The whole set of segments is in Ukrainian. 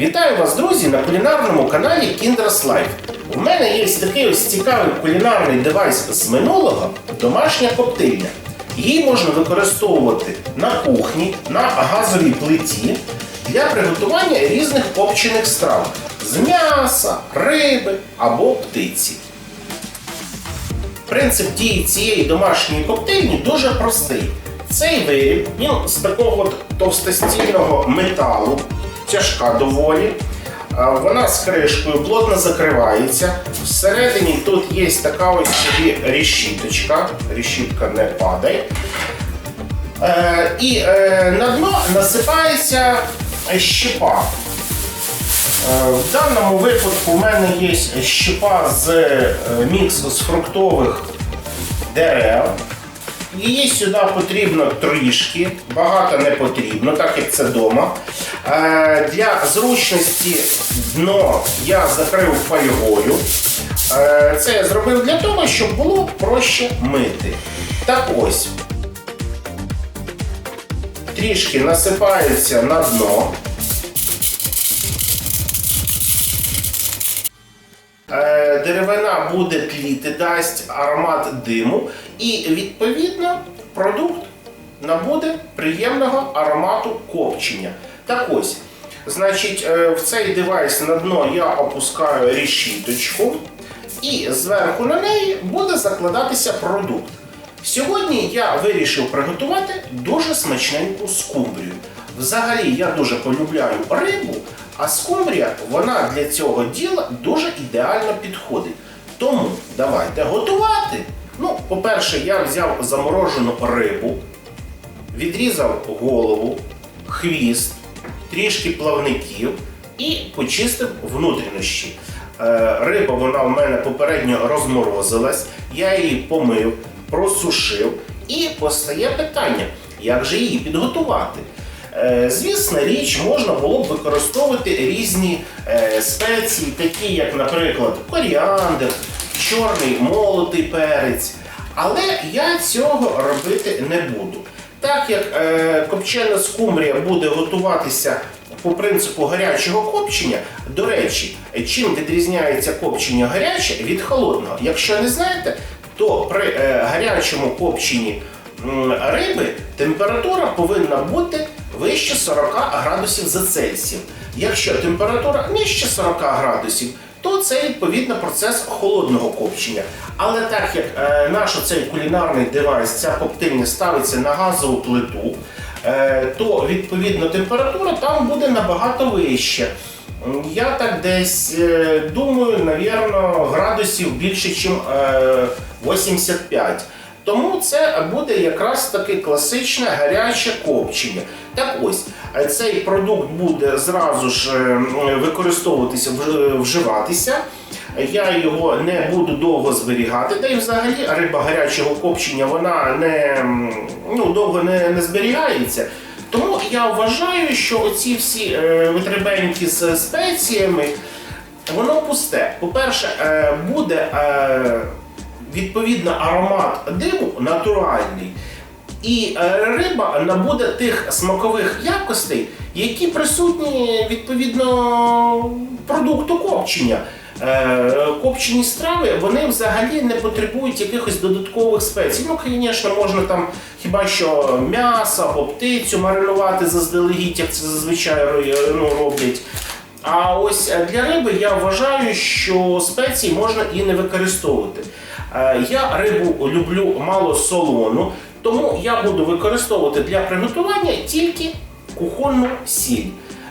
Вітаю вас, друзі, на кулінарному каналі Kinder's Life. У мене є такий ось цікавий кулінарний девайс з минулого домашня коптильня. Її можна використовувати на кухні, на газовій плиті для приготування різних копчених страв з м'яса, риби або птиці. Принцип дії цієї домашньої коктейльні дуже простий. Цей виріб він з такого от товстостільного металу, тяжка доволі. Вона з кришкою плотно закривається. Всередині тут є така ось собі решіточка. Решітка не падає. Е, і е, на дно насипається щепа. Е, В даному випадку в мене є щепа з е, міксу з фруктових дерев. Її сюди потрібно трішки, багато не потрібно, так як це вдома. Е, Для зручності дно я закрив фольгою. Е, Це я зробив для того, щоб було проще мити. Так ось. Трішки насипається на дно. Е, Деревина буде тліти, дасть аромат диму, і відповідно продукт набуде приємного аромату копчення. Так ось, значить, е, в цей девайс на дно я опускаю решіточку, і зверху на неї буде закладатися продукт. Сьогодні я вирішив приготувати дуже смачненьку скумбрію. Взагалі я дуже полюбляю рибу, а скумбрія вона для цього діла дуже ідеально підходить. Тому давайте готувати. По-перше, я взяв заморожену рибу, відрізав голову, хвіст, трішки плавників і почистив внутрішні. Е, Риба вона в мене попередньо розморозилась, я її помив, просушив і постає питання, як же її підготувати. Е, Звісна річ, можна було б використовувати різні е, спеції, такі як, наприклад, коріандр, чорний молотий перець. Але я цього робити не буду. Так як е, копчена скумбрія буде готуватися по принципу гарячого копчення, до речі, чим відрізняється копчення гаряче від холодного? Якщо не знаєте, то при е, гарячому копченні риби температура повинна бути вище 40 градусів за Цельсієм. Якщо температура нижче 40 градусів, то це відповідно процес холодного копчення. Але так як е, наш цей кулінарний девайс, ця коптильня ставиться на газову плиту, е, то відповідно температура там буде набагато вища. Я так десь е, думаю, навірно, градусів більше, ніж 85. Тому це буде якраз таки класичне гаряче копчення. Так ось, е, цей продукт буде зразу ж е, використовуватися, вживатися. Я його не буду довго зберігати, та й взагалі риба гарячого копчення вона не, ну, довго не, не зберігається. Тому я вважаю, що оці всі е, витребеньки з спеціями, воно пусте. По-перше, е, буде е, відповідно аромат диму натуральний. І е, риба набуде тих смакових якостей, які присутні відповідно продукту копчення. Е, Копчені страви вони взагалі не потребують якихось додаткових спецій. Ну, звісно, можна там хіба що м'ясо або птицю маринувати заздалегідь, як це зазвичай е, ну, роблять. А ось для риби я вважаю, що спеції можна і не використовувати. Я рибу люблю мало солону, тому я буду використовувати для приготування тільки кухонну сіль.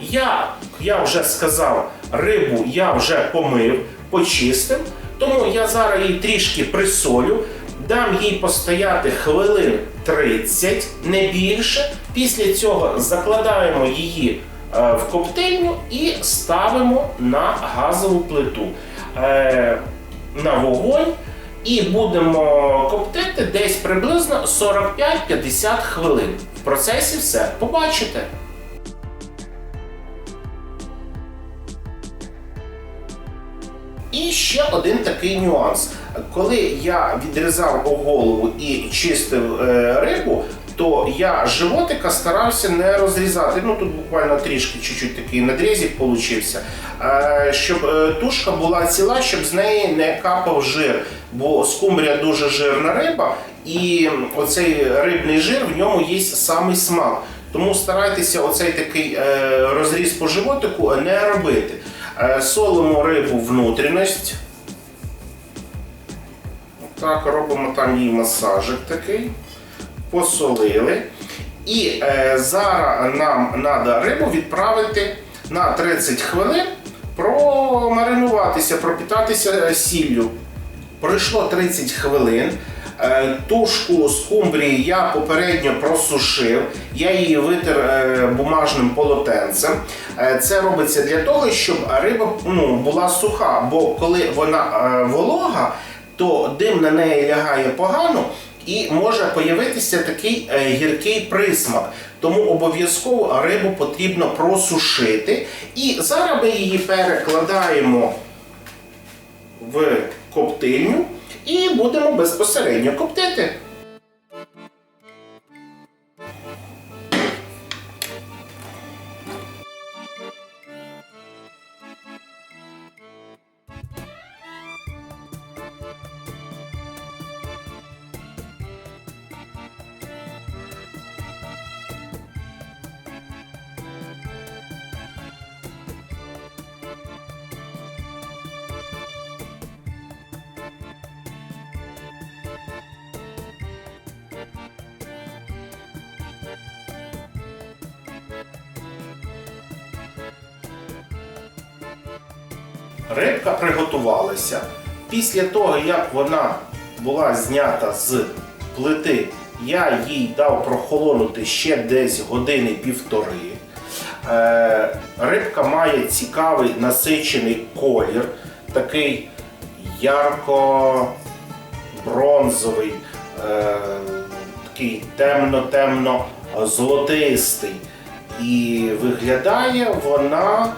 Я, я вже сказав, рибу я вже помив, почистив, тому я зараз її трішки присолю, дам їй постояти хвилин 30, не більше. Після цього закладаємо її е, в коптильню і ставимо на газову плиту е, на вогонь. І будемо коптити десь приблизно 45-50 хвилин. В процесі все побачите. І ще один такий нюанс. Коли я відрізав голову і чистив е, рибу, то я животика старався не розрізати. Ну тут буквально трішки чуть-чуть такий надрізик получився, е, щоб е, тушка була ціла, щоб з неї не капав жир. Бо скумбрія дуже жирна риба, і оцей рибний жир в ньому є самий смак. Тому старайтеся оцей такий е, розріз по животику не робити. Солимо рибу внутрішність. Так, робимо там їй масажик такий. Посолили. І е, зараз нам треба рибу відправити на 30 хвилин промаринуватися, пропітатися е, сіллю. Пройшло 30 хвилин. Е, Тушку скумбрії я попередньо просушив, я її витер е, бумажним полотенцем. Це робиться для того, щоб риба ну, була суха, бо коли вона волога, то дим на неї лягає погано і може появитися такий е, гіркий присмак. Тому обов'язково рибу потрібно просушити. І зараз ми її перекладаємо в коптильню і будемо безпосередньо коптити. Рибка приготувалася. Після того, як вона була знята з плити, я їй дав прохолонути ще десь години півтори. Е, рибка має цікавий насичений колір, такий ярко-бронзовий, е, такий темно-темно золотистий. І виглядає вона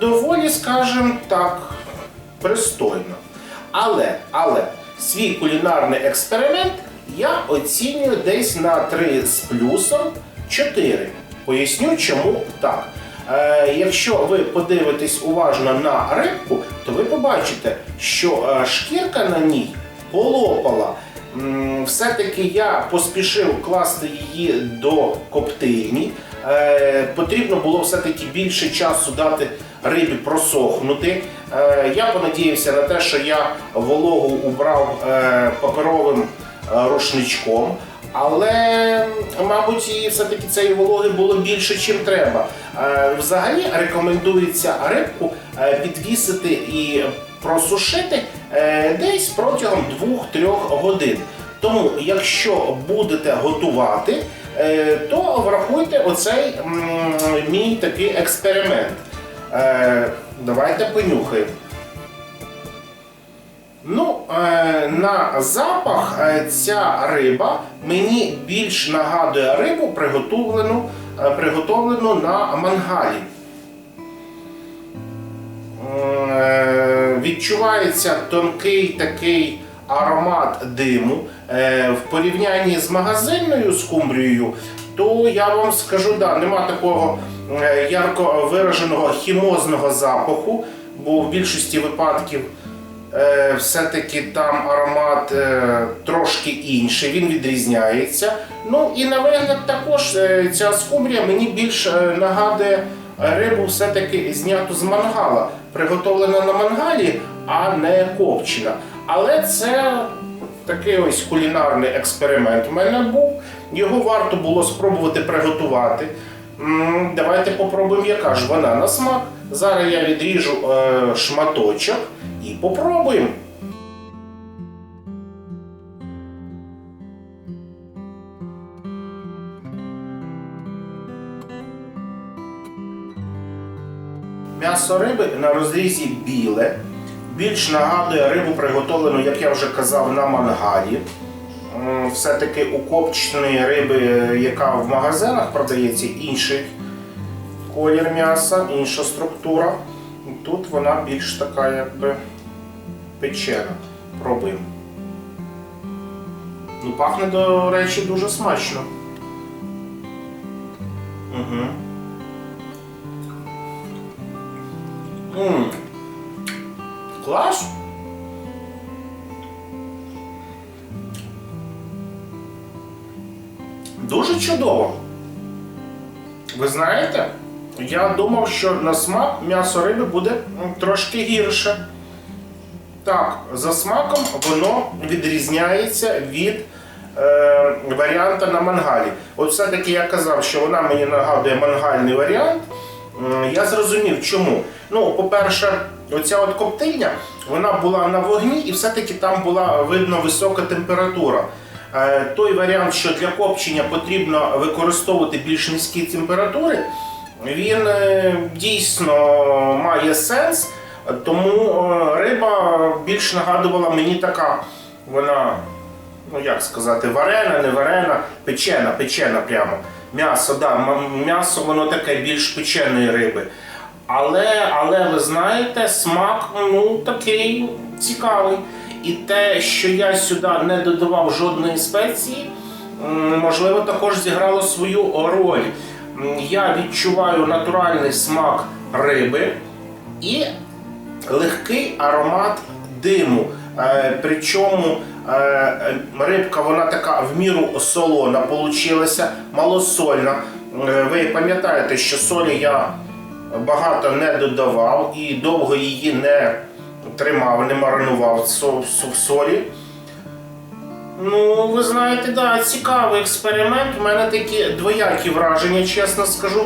доволі, скажімо так, пристойно. Але, але свій кулінарний експеримент я оцінюю десь на 3 з плюсом 4. Поясню, чому так. Е, якщо ви подивитесь уважно на рибку, то ви побачите, що е, шкірка на ній полопала. Все-таки я поспішив класти її до коптильні. Е, потрібно було все-таки більше часу дати рибі просохнути. Е, я понадіявся на те, що я вологу убрав е, паперовим рушничком. Але, мабуть, все-таки цієї вологи було більше, чим треба. Взагалі рекомендується рибку підвісити і просушити десь протягом 2-3 годин. Тому, якщо будете готувати, то врахуйте оцей мій такий експеримент. Е, Давайте понюхаємо. Ну, е, на запах е, ця риба мені більш нагадує рибу, приготовлену, е, приготовлену на мангалі. Е, Відчувається тонкий такий аромат диму. Е, В порівнянні з магазинною скумбрією, то я вам скажу, да, нема такого е, ярко вираженого хімозного запаху, бо в більшості випадків е, все-таки там аромат трошки інший, він відрізняється. Ну і на вигляд також ця скумбрія мені більш нагадує рибу все-таки зняту з мангала, приготовлена на мангалі, а не копчена. Але це такий ось кулінарний експеримент у мене був. Його варто було спробувати приготувати. Давайте попробуємо, яка ж вона на смак. Зараз я відріжу е, шматочок і попробуємо. М'ясо риби на розрізі біле, більш нагадує рибу, приготовлену, як я вже казав, на мангалі. Все-таки у копченої риби, яка в магазинах продається, інший колір м'яса, інша структура. Тут вона більш така, якби печена. Пробуємо. Ну, пахне, до речі, дуже смачно. Угу. Клас. Дуже чудово. Ви знаєте, я думав, що на смак м'ясо риби буде трошки гірше. Так, за смаком воно відрізняється від е, варіанта на мангалі. От все-таки я казав, що вона мені нагадує мангальний варіант. Я зрозумів, чому. Ну, по-перше, оця от коптильня, вона була на вогні і все-таки там була видно висока температура. Е, Той варіант, що для копчення потрібно використовувати більш низькі температури, він е, дійсно має сенс, тому е, риба більш нагадувала мені така, вона, ну як сказати, варена, не варена, печена, печена прямо. М'ясо, да, м'ясо воно таке більш печеної риби. Але, але ви знаєте, смак ну, такий цікавий. І те, що я сюди не додавав жодної спеції, можливо, також зіграло свою роль. Я відчуваю натуральний смак риби і легкий аромат диму. Е, причому е, рибка вона така в міру солона получилася, малосольна. Е, ви пам'ятаєте, що солі я багато не додавав і довго її не тримав, не маринував в солі. Ну, ви знаєте, да, цікавий експеримент. У мене такі двоякі враження, чесно скажу.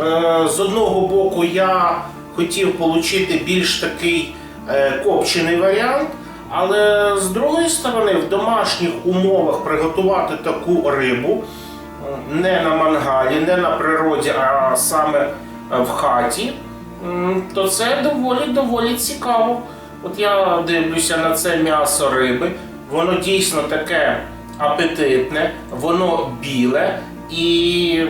Е, з одного боку, я хотів отримати більш такий е, копчений варіант, але з другої сторони, в домашніх умовах приготувати таку рибу е, не на мангалі, не на природі, а саме в хаті, то це доволі доволі цікаво. От я дивлюся на це м'ясо риби, воно дійсно таке апетитне, воно біле і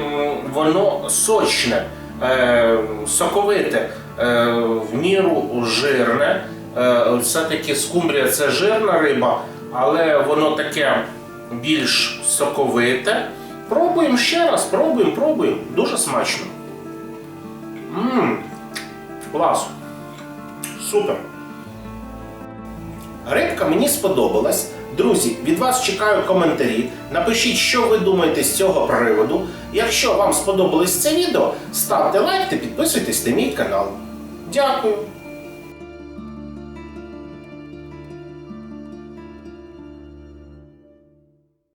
воно сочне, е, соковите, е, в міру жирне. Е, все-таки скумбрія це жирна риба, але воно таке більш соковите. Пробуємо ще раз, пробуємо, пробуємо. Дуже смачно. Клас. Супер. Рибка мені сподобалась. Друзі, від вас чекаю коментарі. Напишіть, що ви думаєте з цього приводу. Якщо вам сподобалось це відео, ставте лайк та підписуйтесь на мій канал. Дякую!